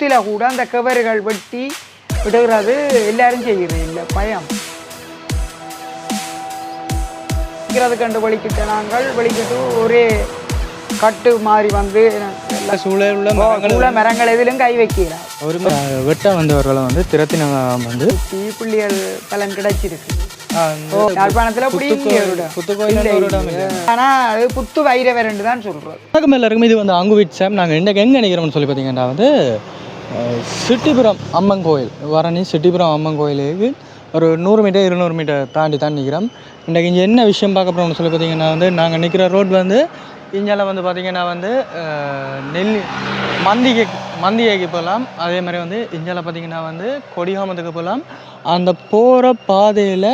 புத்தில கூட அந்த கவர்கள் வெட்டி விடுகிறது. எல்லாரும் செய்கிறது இல்லை பயம். கண்டு வலிக்கிட்ட நாங்கள் வலிக்கிட்டு ஒரே கட்டு மாறி வந்து உள்ள மரங்கள் எதிலும் கை வைக்கிறார். ஒரு வெட்ட வந்தவர்களை வந்து திறத்தினம் வந்து தீ புள்ளிகள் பலன் கிடைச்சிருக்கு. புத்து வைரவரண்டு தான் வணக்கம் எல்லாருக்கும். இது வந்து அங்குவிட் சாம் நாங்கள் இன்றைக்கு எங்கே நினைக்கிறோம்னு சொல்லி பார்த்தீங்கன்னா வந்து சிட்டிபுரம் அம்மன் கோயில். வரணி சிட்டிபுரம் அம்மன் கோயிலுக்கு ஒரு நூறு மீட்டர் இருநூறு மீட்டர் தாண்டி தான் நிற்கிறோம். இன்றைக்கி இங்கே என்ன விஷயம் பார்க்க போகிறோம்னு சொல்லி பார்த்தீங்கன்னா வந்து நாங்கள் நிற்கிற ரோட் வந்து இங்கால வந்து பார்த்திங்கன்னா வந்து நெல் மந்திகை மந்திகைக்கு போகலாம். அதே மாதிரி வந்து இங்கால பார்த்தீங்கன்னா வந்து கொடிகாமத்துக்கு போகலாம். அந்த போகிற பாதையில்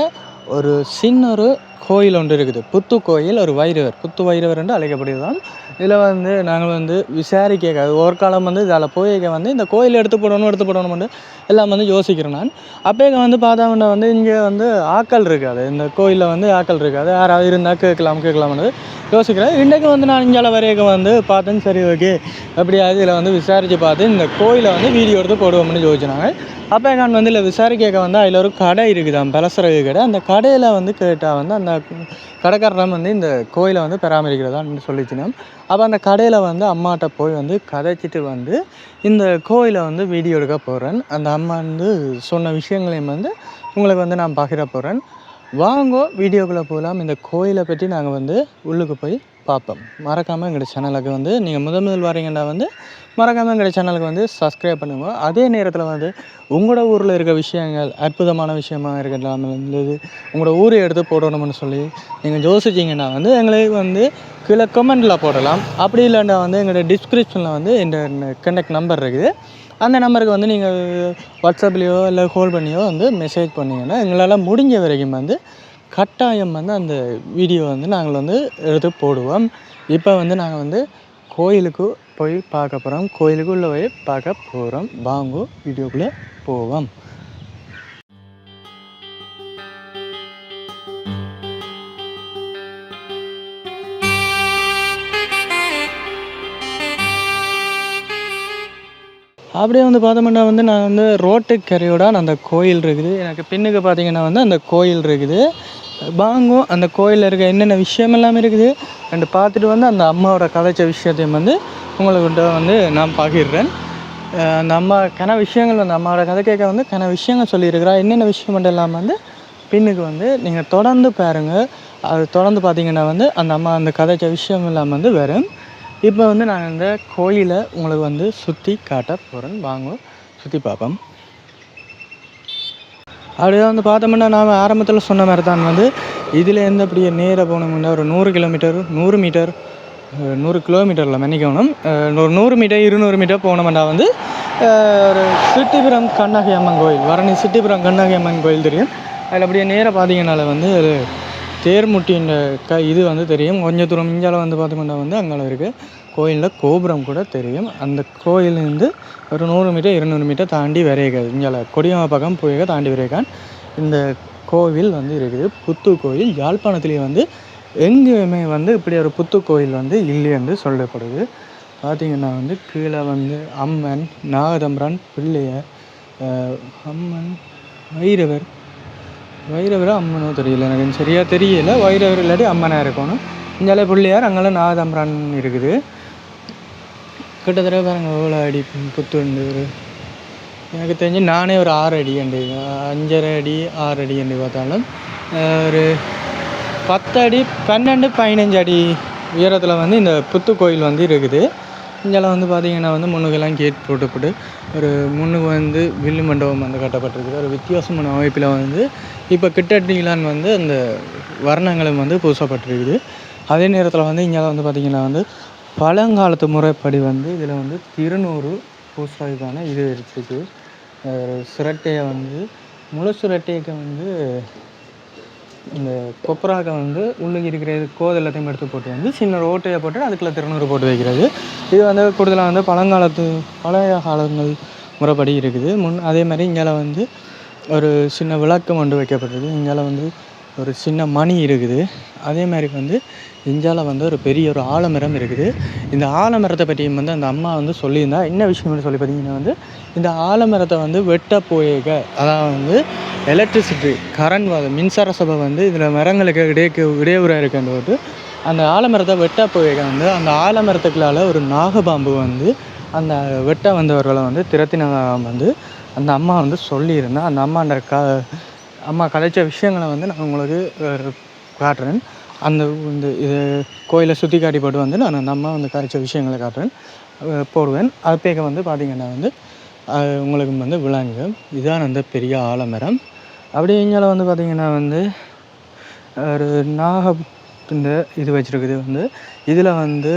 ஒரு சின்ன ஒரு கோயில் ஒன்று இருக்குது. புத்து கோயில் ஒரு வைரவர். புத்து வைரவர் என்று அழைக்கப்படுகிறதான் இதில் வந்து நாங்கள் வந்து விசாரிக்க ஒரு காலம் வந்து இதில் போயிக்க வந்து இந்த கோயில் எடுத்து போடணும் எடுத்து போடணும்னு எல்லாம் வந்து யோசிக்கிறேன் நான். அப்போ வந்து பார்த்தோம்னா வந்து இங்கே வந்து ஆக்கள் இருக்காது. இந்த கோயிலில் வந்து ஆக்கள் இருக்காது. யாராவது இருந்தால் கேட்கலாம் கேட்கலாம்னு யோசிக்கிறேன். இன்றைக்கு வந்து நான் இங்கே வரைக்கும் வந்து பார்த்தேன். சரி ஓகே. எப்படியாவது இதில் வந்து விசாரித்து பார்த்து இந்த கோயிலை வந்து வீடியோ எடுத்து போடுவோம்னு யோசிச்சினாங்க அப்போ நான் வந்து இல்லை விசாரிக்க வந்து அதில் ஒரு கடை இருக்குதாம் பலசரகு கடை. அந்த கடையில் வந்து கேட்டால் வந்து அந்த கடைக்காரரம் வந்து இந்த கோயிலை வந்து பராமரிக்கிறதான்னு சொல்லிச்சினோம் அப்போ அந்த கடையில் வந்து அம்மாட்ட போய் வந்து கதைச்சிட்டு வந்து இந்த கோயிலை வந்து வீடியோ எடுக்க போகிறேன் அந்த அம்மா வந்து சொன்ன விஷயங்களையும் வந்து உங்களுக்கு வந்து நான் பகிர போகிறேன் வாங்கோ வீடியோக்குள்ளே போகலாம் இந்த கோயிலை பற்றி நாங்கள் வந்து உள்ளுக்கு போய் பார்ப்போம். மறக்காமல் எங்களோட சேனலுக்கு வந்து நீங்கள் முதல் முதல் வரீங்கன்னா வந்து மறக்காமல் எங்களோட சேனலுக்கு வந்து சப்ஸ்கிரைப் பண்ணுங்க. அதே நேரத்தில் வந்து உங்களோட ஊரில் இருக்க விஷயங்கள் அற்புதமான விஷயமா இருக்கலாம் இருந்தது உங்களோட ஊரை எடுத்து போடணும்னு சொல்லி நீங்கள் யோசிச்சிங்கன்னா வந்து எங்களுக்கு வந்து கீழே கமெண்டில் போடலாம். அப்படி இல்லைன்னா வந்து எங்களோட டிஸ்கிரிப்ஷனில் வந்து இந்த கண்டக்ட் நம்பர் இருக்குது. அந்த நம்பருக்கு வந்து நீங்கள் வாட்ஸ்அப்லேயோ இல்லை கால் பண்ணியோ வந்து மெசேஜ் பண்ணிங்கன்னா எங்களால் முடிஞ்ச வரைக்கும் வந்து கட்டாயம் வந்து அந்த வீடியோ வந்து நாங்கள் வந்து எடுத்து போடுவோம். இப்போ வந்து நாங்கள் வந்து கோயிலுக்கு போய் பார்க்க போகிறோம் கோயிலுக்குள்ளே போய் பார்க்க போகிறோம் வாங்க வீடியோக்குள்ளே போவோம். அப்படியே வந்து பார்த்தோம்னா வந்து நான் வந்து ரோட்டு கரையோட அந்த கோயில் இருக்குது. எனக்கு பின்னுக்கு பார்த்தீங்கன்னா வந்து அந்த கோயில் இருக்குது. பாங்கும் அந்த கோயிலில் இருக்க என்னென்ன விஷயமெல்லாம் இருக்குது அண்டு பார்த்துட்டு வந்து அந்த அம்மாவோட கதைச்ச விஷயத்தையும் வந்து உங்களுக்கு வந்து நான் பகிர்றேன். அந்த அம்மா கன விஷயங்கள் வந்து அம்மாவோட கதை கேட்க வந்து கன விஷயங்கள் சொல்லியிருக்கிறா. என்னென்ன விஷயம் மட்டும் இல்லாமல் வந்து பின்னுக்கு வந்து நீங்கள் தொடர்ந்து பாருங்கள் அது தொடர்ந்து பார்த்தீங்கன்னா வந்து அந்த அம்மா அந்த கதைச்ச விஷயம் இல்லாமல் வந்து வரும். இப்போ வந்து நான் இந்த கோயிலை உங்களுக்கு வந்து சுற்றி காட்ட போகிறேன் வாங்க சுற்றி பார்ப்போம் அப்படியே வந்து பார்த்தோம்னா நாம் ஆரம்பத்தில் சொன்ன மாதிரி தான் வந்து இதுலேருந்து அப்படியே நேராக போனோம்னா ஒரு நூறு கிலோமீட்டர் நூறு மீட்டர் நூறு கிலோமீட்டரில் மன்னிக்கணும். ஒரு நூறு மீட்டர் இருநூறு மீட்டர் போனோம்னா வந்து ஒரு சிட்டிபுரம் கண்ணகி அம்மன் கோயில் வரணி சிட்டிபுரம் கண்ணகி அம்மன் கோயில் தெரியும். அதில் அப்படியே நேராக பார்த்தீங்கனால வந்து ஒரு தேர்முட்டின் க இது வந்து தெரியும். கொஞ்சம் தூரம் இஞ்சால வந்து பார்த்தோம்னா வந்து அங்கே இருக்குது கோயிலில் கோபுரம் கூட தெரியும். அந்த கோயிலேருந்து ஒரு நூறு மீட்டர் இருநூறு மீட்டர் தாண்டி வரையாது இங்கே கொடியம்மா பக்கம் போய் தாண்டி விரையகான் இந்த கோவில் வந்து இருக்குது. புத்து கோயில். யாழ்ப்பாணத்துலேயே வந்து எங்கேயுமே வந்து இப்படி ஒரு புத்து கோயில் வந்து இல்லை என்று சொல்லப்படுது. பார்த்திங்கன்னா வந்து கீழே வந்து அம்மன் நாகதம்பரன் பிள்ளையர் அம்மன் வைரவர். வைரவரா அம்மனோ தெரியல எனக்கு சரியாக தெரியல. வைரவர் இல்லாட்டி அம்மனாக இருக்கணும். இங்காலே பிள்ளையார் அங்கெல்லாம் நாகதம்பரான் இருக்குது. கிட்டத்தட்ட பாருங்க எவ்வளோ அடி புத்துண்டு ஒரு. எனக்கு தெரிஞ்சு நானே ஒரு ஆறு அடி அண்டு அஞ்சரை அடி ஆறு அடி அண்டு பார்த்தாலும் ஒரு பத்து அடி பன்னெண்டு பதினஞ்சு அடி உயரத்தில் வந்து இந்த புத்து கோயில் வந்து இருக்குது. இங்கெல்லாம் வந்து பார்த்திங்கன்னா வந்து முன்னுக்கெல்லாம் கேட் போட்டுப்பட்டு ஒரு முன்னுக்கு வந்து வில்லு மண்டபம் வந்து கட்டப்பட்டிருக்குது. ஒரு வித்தியாசமான அமைப்பில் வந்து இப்போ கிட்டடிலான் வந்து அந்த வர்ணங்களும் வந்து பூசப்பட்டிருக்குது. அதே நேரத்தில் வந்து இங்கே வந்து பார்த்திங்கன்னா வந்து பழங்காலத்து முறைப்படி வந்து இதில் வந்து திருநூறு பூசுறதுக்கான இது இருக்குது. சுரட்டையை வந்து முழு சுரட்டைக்கு வந்து இந்த கொப்பராக்க வந்து உள்ளுக்கு இருக்கிற கோது எல்லாத்தையும் எடுத்து போட்டு வந்து சின்ன ஓட்டையை போட்டு அதுக்குள்ள திருநூறு போட்டு வைக்கிறது. இது வந்து கூடுதலாக வந்து பழங்காலத்து பழைய காலங்கள் முறைப்படி இருக்குது. முன் அதே மாதிரி இங்கே வந்து ஒரு சின்ன விளக்கம் ஒன்று வைக்கப்பட்டிருக்கு. இங்கே வந்து ஒரு சின்ன மணி இருக்குது. அதே மாதிரி வந்து இஞ்சால வந்து ஒரு பெரிய ஒரு ஆலமரம் இருக்குது. இந்த ஆலமரத்தை பற்றியும் வந்து அந்த அம்மா வந்து சொல்லியிருந்தா என்ன விஷயம்னு சொல்லி பார்த்தீங்கன்னா வந்து இந்த ஆலமரத்தை வந்து வெட்ட போயக. அதாவது வந்து எலக்ட்ரிசிட்டி கரண்ட் வந்து மின்சார சபை வந்து இதில் மரங்களுக்கு இடையே இடையூறாக இருக்குன்றது அந்த ஆலமரத்தை வெட்ட போயக வந்து அந்த ஆலமரத்துக்குள்ளால ஒரு நாகபாம்பு வந்து அந்த வெட்ட வந்தவர்களை வந்து திரத்தினதாக வந்து அந்த அம்மா வந்து சொல்லியிருந்தா அந்த அம்மாண்ட க அம்மா கதைச்ச விஷயங்களை வந்து நான் உங்களுக்கு காட்டுறேன். அந்த இந்த இது கோயிலை சுற்றி காட்டிப்பட்டு வந்து நான் அந்த அம்மா வந்து கதைச்ச விஷயங்களை காட்டுறேன். போடுவேன். அது வந்து பார்த்திங்கன்னா வந்து உங்களுக்கு வந்து விலங்கு இதுதான் அந்த பெரிய ஆலமரம். அப்படியே இங்கே வந்து பார்த்திங்கன்னா வந்து ஒரு நாக இந்த இது வச்சுருக்குது வந்து. இதில் வந்து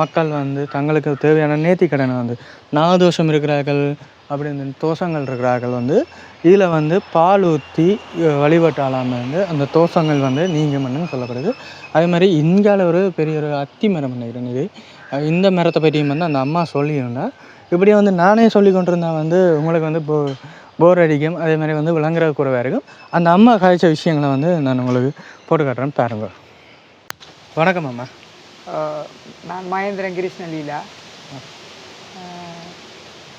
மக்கள் வந்து தங்களுக்கு தேவையான நேர்த்தி கடனை வந்து நாகதோஷம் இருக்கிறார்கள் அப்படி இந்த தோஷங்கள் இருக்கிறார்கள் வந்து இதில் வந்து பால் ஊற்றி வழிபட்டாலாம் வந்து அந்த தோஷங்கள் வந்து நீங்கும்னு சொல்லப்படுது. அதே மாதிரி இந்தியாவில் ஒரு பெரிய ஒரு அத்தி மரம் நினைக்கிறேன் இது இந்த மரத்தை பற்றியும் வந்து அந்த அம்மா சொல்லியிருந்தேன் இப்படியே வந்து நானே சொல்லி கொண்டிருந்தேன் வந்து உங்களுக்கு வந்து போ போர் அடிக்கும். அதே மாதிரி வந்து விளங்குற குறைவாக இருக்கும். அந்த அம்மா காய்ச்ச விஷயங்களை வந்து நான் உங்களுக்கு போட்டு காட்டுறேன் பாருங்க. வணக்கம் அம்மா. நான் மகேந்திரன் கிருஷ்ணலீலா.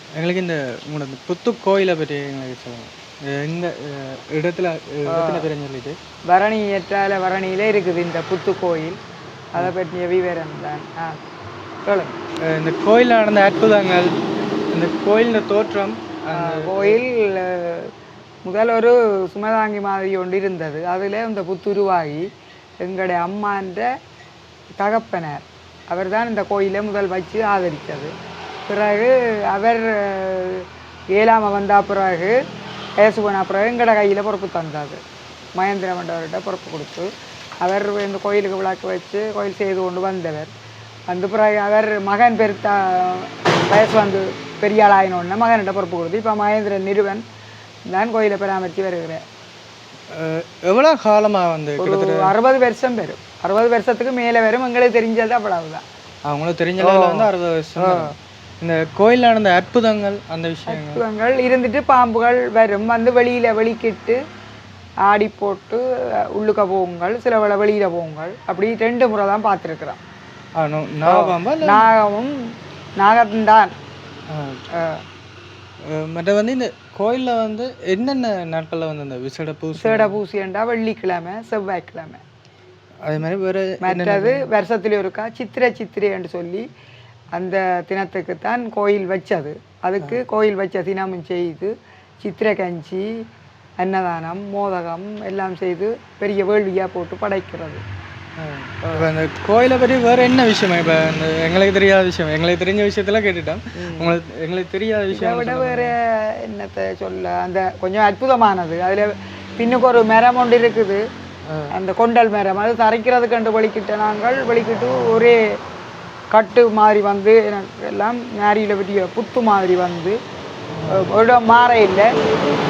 எங்களுக்கு இந்த உங்களோட இந்த புத்து கோயிலை பற்றி எங்களுக்கு சொல்லுங்கள் எந்த அஹ், இடத்துல இடத்துல பேர் சொல்லிட்டு? பரணி ஏற்றால பரணியிலே இருக்குது இந்த புத்து கோயில். அதை பற்றிய விவரம் தான் ஆ. இந்த கோயிலில் நடந்த அற்புதங்கள் இந்த கோயிலின் தோற்றம் கோயில் முதல் ஒரு சுமதாங்கி மாதிரி ஒன்று இருந்தது. அதில் இந்த புத்து உருவாகி எங்களுடைய அம்மான்ற தகப்பனார். அவர் தான் இந்த கோயிலை முதல் வச்சு ஆதரித்தது. பிறகு அவர் ஏழாம வந்த பிறகு போன பிறகு எங்கட கையில் பொறுப்பு தந்தாது மகேந்திர மண்டவர்கிட்ட பொறுப்பு கொடுத்து அவர் இந்த கோயிலுக்கு விளக்கு வச்சு கோயில் செய்து கொண்டு வந்தவர். அந்த பிறகு அவர் மகன் பெருத்தா வயசு வந்து பெரிய ஆளாயினோடனே மகன்கிட்ட பொறுப்பு கொடுத்து இப்போ மகேந்திரன் நிறுவன் தான் கோயிலை பராமரித்து வருகிறார் அஹ் எவ்வளோ காலமாக வந்து அறுபது வருஷம் வரும். அறுபது வருஷத்துக்கு மேலே வரும். எங்களுக்கு தெரிஞ்சது அவ்வளவுதான். அவங்களுக்கு தெரிஞ்ச வந்து அறுபது வருஷம். இந்த கோயிலில் நடந்த அற்புதங்கள் அந்த விஷயங்கள். அற்புதங்கள். இருந்துட்டு பாம்புகள் வரும். வந்து வெளியில வெளிக்கிட்டு ஆடி போட்டு உள்ளுக்க போகுங்கள். சில வேளை வெளியில போகுங்கள். அப்படி ரெண்டு முறை தான் பார்த்துருக்குறோம். நாகமும் நாகம்தான். மற்ற வந்து இந்த கோயிலில் வந்து என்னென்ன நாட்களில் வந்து இந்த விசேட பூசை சேட பூசியண்டா வெள்ளிக்கிழமை செவ்வாய்க்கிழமை. அதே மாதிரி வேறு மற்றது வருஷத்துல ஒருக்கா சித்திரை சித்திரைன்னு சொல்லி அந்த தினத்துக்கு தான் கோயில் வச்சது. அதுக்கு கோயில் வச்ச தினமும் செய்து சித்திரை கஞ்சி அன்னதானம் மோதகம் எல்லாம் செய்து பெரிய வேள்வியாக போட்டு படைக்கிறது. இப்போ இந்த கோயிலை பற்றி வேறு என்ன விஷயம்? இப்போ இந்த எங்களுக்கு தெரியாத விஷயம். எங்களுக்கு தெரிஞ்ச விஷயத்தெல்லாம் கேட்டுட்டோம். உங்களுக்கு எங்களுக்கு தெரியாத விஷயம் விட வேறு என்னத்தை சொல்ல? அந்த கொஞ்சம் அற்புதமானது. அதில் பின்னுக்கு ஒரு மரம் ஒன்று இருக்குது. அந்த கொண்டல் மரம். அது தரைக்கிறது கண்டு வலிக்கிட்ட நாங்கள் வலிக்கிட்டு ஒரே கட்டு மாதிரி வந்து எனக்கு எல்லாம் மேரியில் வெட்டிய புத்து மாதிரி வந்து அஹ், ஒரு மாற இல்லை.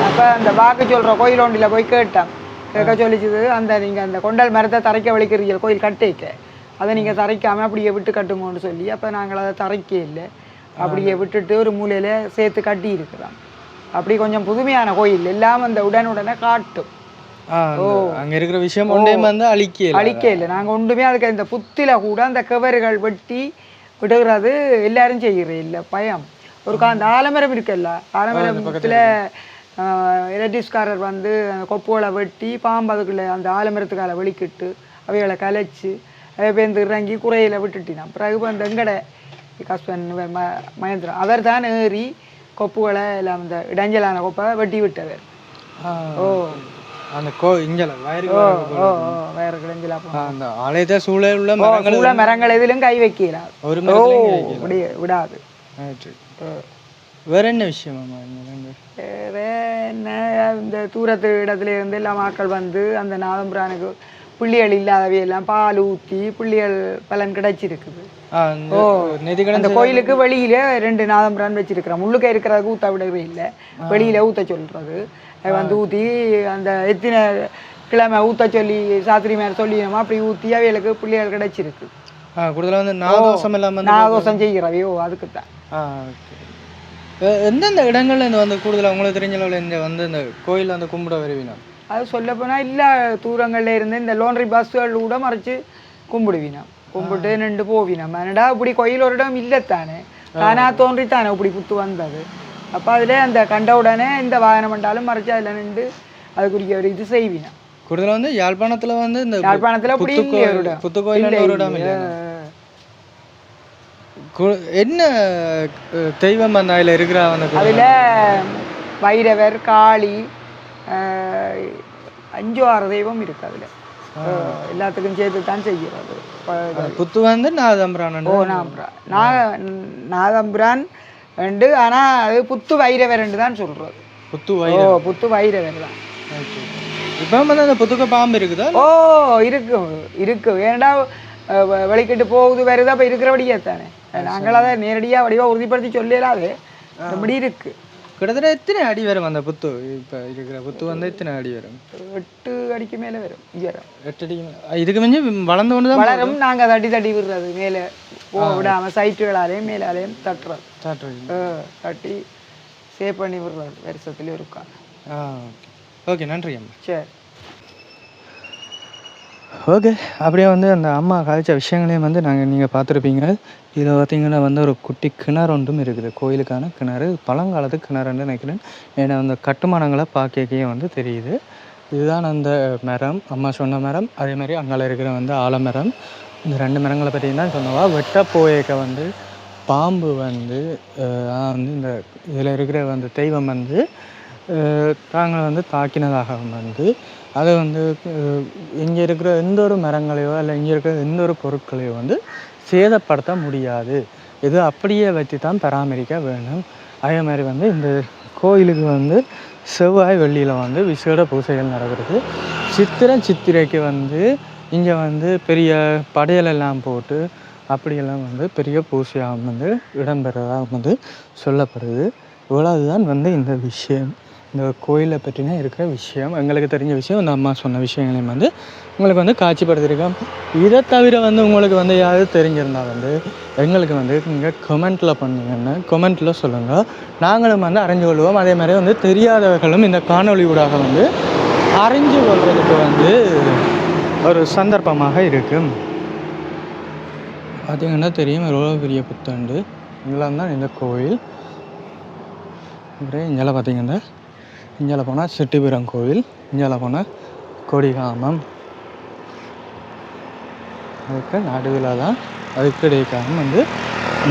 அப்போ அந்த வாக்கு சொல்கிற கோயில் ஒன்றில் போய் கேட்டேன். கேட்க சொல்லிச்சது அந்த நீங்கள் அந்த கொண்டல் மரத்தை தரைக்க வலிக்கிறீங்க கோயில் கட்டிக்க. அதை நீங்கள் தரைக்காமல் அப்படியே விட்டு கட்டுங்கன்னு சொல்லி அப்போ நாங்கள் அதை தரைக்க இல்லை. அப்படியே விட்டுட்டு ஒரு மூலையில் சேர்த்து கட்டி இருக்கிறோம் அப்படி கொஞ்சம் புதுமையான கோயில் எல்லாம் அந்த உடனுடனே காட்டும். அங்கே இருக்கிற விஷயம் ஒன்றே வந்து அழிக்கல. அழிக்க இல்லை நாங்கள் ஒன்றுமே அதுக்கு இந்த புத்தில கூட அந்த கவர்கள் வெட்டி விடுகிறது எல்லாரும் செய்கிறது இல்லை. பயம். ஒரு அந்த ஆலமரம் இருக்குல்ல ஆலமரத்தில் எலக்ட்ரிஸ்காரர் வந்து கொப்புகளை வெட்டி பாம்பு அதுக்குள்ள அந்த ஆலமரத்துக்கால வெளிக்கிட்டு அவைகளை கலைச்சு அவை பேருந்து இறங்கி குறையில விட்டுட்டினான். பிறகு வந்து எங்கட ஹஸ்பண்ட் ம அவர் தான் ஏறி கொப்புகளை எல்லாம் இந்த இடைஞ்சலான கொப்பை வெட்டி விட்டவர். ஓ. அந்த கோ வேற கிடஞ்சலா போ அந்த ஆலயத்தை சூழ உள்ள மரங்கள் சூழ மரங்கள் எதிலும் கை வைக்கிறார் ஒரு ஓ மரத்துலையும் கை வைக்கல. விடிய விடாது. ரைட்டு. வேற என்ன விஷயமாம்மா இங்க வந்து? வேற என்ன இந்த தூரத்து இடத்துல இருந்து எல்லாம் ஆட்கள் வந்து அந்த நாதம்புரானுக்கு புள்ளிகள் இல்லாதவை எல்லாம் பால் ஊற்றி புள்ளிகள் பலன் கிடைச்சிருக்குது. ஆ, இந்த நெதிகடன் அந்த கோயிலுக்கு வெளியில ரெண்டு நாதம்புரான் வச்சிருக்கிறோம் உள்ளுக்க இருக்கிறதுக்கு ஊத்த விடவே இல்லை. வெளியில ஊத்த சொல்றது. வந்து ஊத்தி அந்த எத்தனை கிழமை ஊத்த சொல்லி சாத்திரி மேல சொல்லினோமா அப்படி ஊத்தி அவைகளுக்கு புள்ளிகள் கிடைச்சிருக்கு. கூடுதலாக வந்து நாகதோஷம் எல்லாம் வந்து நாகதோஷம் செய்கிறவையோ அதுக்கு தான் எந்தெந்த இடங்கள்ல இந்த வந்து கூடுதலாக உங்களுக்கு தெரிஞ்ச அளவில் இந்த வந்து இந்த கோயில் வந்து கும்பிட வருவீங்க? அது சொல்லப்போனால் எல்லா தூரங்கள்ல இருந்து இந்த லோன்ரி பஸ்ஸுகள் கூட மறைச்சு கும்பிடுவினோம் கும்பிட்டு நின்று போவினோம் என்னடா இப்படி கோயில் ஒரு இடம் இல்லைத்தானே? தானா தோன்றித்தானே இப்படி புத்து வந்தது? அப்போ அதில் அந்த கண்ட உடனே இந்த வாகனம் பண்ணாலும் மறைச்சு அதில் நின்று அதுக்குரிய ஒரு இது செய்வினோம் கூடுதலாக வந்து யாழ்ப்பாணத்தில் வந்து இந்த யாழ்ப்பாணத்தில் அப்படி புத்து இல்லையே ஒரு இடம். இல்லை. என்ன தெய்வம் அந்த அதில் இருக்கிற அந்த அதில் வைரவர் காளி அஞ்சு ஆறு தெய்வம் இருக்கு அதில். எல்லாத்துக்கும் சேர்த்து தான் செய்கிறது புத்து வந்து நாதம்பரானன் ஓ நாம்புரா நாக நாகம்புரான் ரெண்டு ஆனால் அது புத்து வைரவர் ரெண்டு தான் சொல்கிறது புத்து ஓ வை புத்து வைரவர் தான். இப்போ வந்து அந்த புத்துக்க பாம்பு இருக்குதா? ஓ இருக்கு இருக்கு. வெ- வெளிக்கிட்டு போகுது வருது அப்போ இருக்கிறபடியே தானே. நாங்கள் அதை நேரடியாக வடிவாக உறுதிப்படுத்தி சொல்லலாது அப்படி இருக்கு. கிட்டத்தட்ட எத்தனை அடி வரும் அந்த புத்து? இப்போ இருக்கிற புத்து வந்து எத்தனை அடி வரும்? எட்டு அடிக்கு மேலே வரும். உயரம் எட்டு அடி மேல- இதுக்கு மிஞ்சி வளர்ந்து கொண்டு தான் வளரும் நாங்கள் தட்டி தட்டி விடுறது. மேலே போக விடாமல் சைட்டுகளாலேயும் மேலாலேயும் தட்டுறது சாட்டுறது அஹ், தட்டி சேவ் பண்ணி விடுறது வருஷத்துலேயும் இருக்கா ஆ ஓகே. நன்றி அம்மா. சரி. ஓகே அப்படியே வந்து அந்த அம்மா காய்ச்ச விஷயங்களையும் வந்து நாங்கள் நீங்கள் பார்த்துருப்பீங்க. இதில் பார்த்தீங்கன்னா வந்து ஒரு குட்டி கிணறு ஒன்றும் இருக்குது. கோயிலுக்கான கிணறு பழங்காலத்து கிணறுன்னு நினைக்கிறேன். ஏன்னா அந்த கட்டுமானங்களை பார்க்கவே வந்து தெரியுது. இதுதான் அந்த மரம் அம்மா சொன்ன மரம். அதே மாதிரி அங்கே இருக்கிற வந்து ஆலமரம். இந்த ரெண்டு மரங்களை பற்றி தான் சொன்னவா? வெட்ட வந்து பாம்பு வந்து வந்து இந்த இதில் இருக்கிற அந்த தெய்வம் வந்து தாங்களை வந்து தாக்கினதாக வந்து அதை வந்து இங்கே இருக்கிற எந்த ஒரு மரங்களையோ இல்லை இங்கே இருக்கிற எந்த ஒரு பொருட்களையோ வந்து சேதப்படுத்த முடியாது. இது அப்படியே வச்சு தான் பராமரிக்க வேணும் அதே மாதிரி வந்து இந்த கோயிலுக்கு வந்து செவ்வாய் வெள்ளியில் வந்து விசேட பூசைகள் நடக்கிறது. சித்திரை சித்திரைக்கு வந்து இங்கே வந்து பெரிய படையல் எல்லாம் போட்டு அப்படியெல்லாம் வந்து பெரிய பூஜையாக வந்து இடம்பெறதாக வந்து சொல்லப்படுது. இவ்வளவுதான் வந்து இந்த விஷயம். இந்த கோயிலை பற்றின இருக்கிற விஷயம் எங்களுக்கு தெரிஞ்ச விஷயம் இந்த அம்மா சொன்ன விஷயங்களையும் வந்து உங்களுக்கு வந்து காட்சிப்படுத்தியிருக்கோம். இதை தவிர வந்து உங்களுக்கு வந்து யாராவது தெரிஞ்சிருந்தா வந்து எங்களுக்கு வந்து நீங்கள் கமெண்ட்டில் பண்ணீங்கன்னா கமெண்ட்டில் சொல்லுங்கள் நாங்களும் வந்து அறிஞ்சு கொள்வோம். அதே மாதிரி வந்து தெரியாதவர்களும் இந்த காணொளி ஊடாக வந்து அறிஞ்சு கொள்வதற்கு வந்து ஒரு சந்தர்ப்பமாக இருக்கும். பார்த்தீங்கன்னா தெரியும்? எவ்வளோ பெரிய புத்தாண்டு. இதெல்லாம் தான் இந்த கோவில். அப்படியே இங்கெல்லாம் பார்த்தீங்கன்னா இங்கே போனால் செட்டிபுரம் கோவில் இங்கே போனால் கொடிகாமம். அதுக்கு நடுவில் தான். அதுக்கிடைக்காம வந்து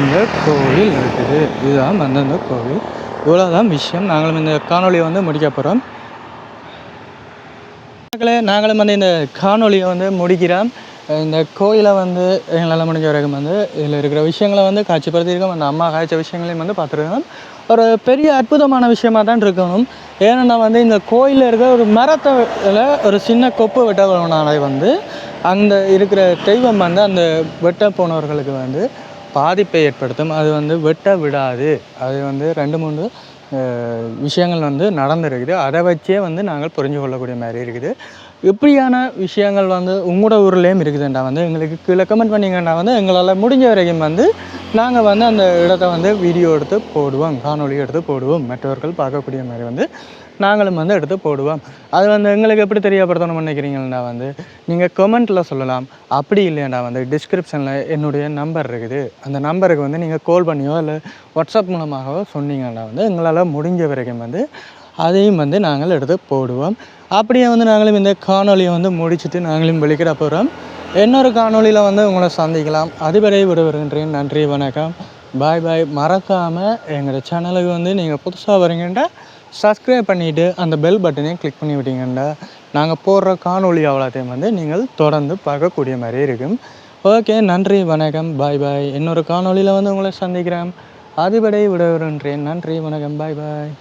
இந்த கோவில் இருக்குது. இதுதான் அந்தந்த கோவில். இவ்வளோதான் விஷயம். நாங்களும் இந்த காணொலியை வந்து முடிக்க போகிறோம் மக்களே நாங்களும் வந்து இந்த காணொலியை வந்து முடிக்கிறோம். இந்த கோயிலை வந்து எங்களால் முடிஞ்ச வரைக்கும் வந்து இதில் இருக்கிற விஷயங்களை வந்து காட்சிப்படுத்தியிருக்கோம். அந்த அம்மா காய்ச்ச விஷயங்களையும் வந்து பார்த்துருக்கோம். ஒரு பெரிய அற்புதமான விஷயமா தான் இருக்கணும். ஏன்னா வந்து இந்த கோயிலில் இருக்கிற ஒரு மரத்தில் ஒரு சின்ன கொப்பு வெட்டவனாலே வந்து அந்த இருக்கிற தெய்வம் வந்து அந்த வெட்ட போனவர்களுக்கு வந்து பாதிப்பை ஏற்படுத்தும். அது வந்து வெட்ட விடாது. அது வந்து ரெண்டு மூணு விஷயங்கள் வந்து நடந்திருக்குது. அதை வச்சே வந்து நாங்கள் புரிஞ்சு கொள்ளக்கூடிய மாதிரி இருக்குது. இப்படியான விஷயங்கள் வந்து உங்களோட ஊர்லேயும் இருக்குதுண்டா வந்து. எங்களுக்கு கீழே கமெண்ட் பண்ணிங்கன்னா வந்து எங்களால் முடிஞ்ச வரைக்கும் வந்து நாங்கள் வந்து அந்த இடத்த வந்து வீடியோ எடுத்து போடுவோம் காணொலி எடுத்து போடுவோம். மற்றவர்கள் பார்க்கக்கூடிய மாதிரி வந்து நாங்களும் வந்து எடுத்து போடுவோம். அது வந்து எங்களுக்கு எப்படி தெரியப்படுத்தணும்னு நினைக்கிறீங்கன்னா வந்து நீங்கள் கமெண்ட்டில் சொல்லலாம். அப்படி இல்லையாண்டா வந்து டிஸ்கிரிப்ஷனில் என்னுடைய நம்பர் இருக்குது. அந்த நம்பருக்கு வந்து நீங்கள் கால் பண்ணியோ இல்லை வாட்ஸ்அப் மூலமாகவோ சொன்னீங்கன்னா வந்து எங்களால் முடிஞ்ச வரைக்கும் வந்து அதையும் வந்து நாங்கள் எடுத்து போடுவோம். அப்படியே வந்து நாங்களும் இந்த காணொலியை வந்து முடிச்சுட்டு நாங்களும் வெளிக்கிட போகிறோம் இன்னொரு காணொலியில் வந்து உங்களை சந்திக்கலாம். அதுவரை விடுவருகின்றேன் நன்றி வணக்கம். பாய் பாய் மறக்காமல் எங்களோட சேனலுக்கு வந்து நீங்கள் புதுசாக வரீங்கன்டா சப்ஸ்கிரைப் பண்ணிவிட்டு அந்த பெல் பட்டனையும் கிளிக் பண்ணி விட்டீங்கண்டா நாங்கள் போடுற காணொளி அவ்வளோத்தையும் வந்து நீங்கள் தொடர்ந்து பார்க்கக்கூடிய மாதிரி இருக்கும். ஓகே நன்றி வணக்கம் பாய் பாய் இன்னொரு காணொளியில் வந்து உங்களை சந்திக்கிறேன். அதுபடி விடுவருகின்றேன் நன்றி வணக்கம் பாய் பாய்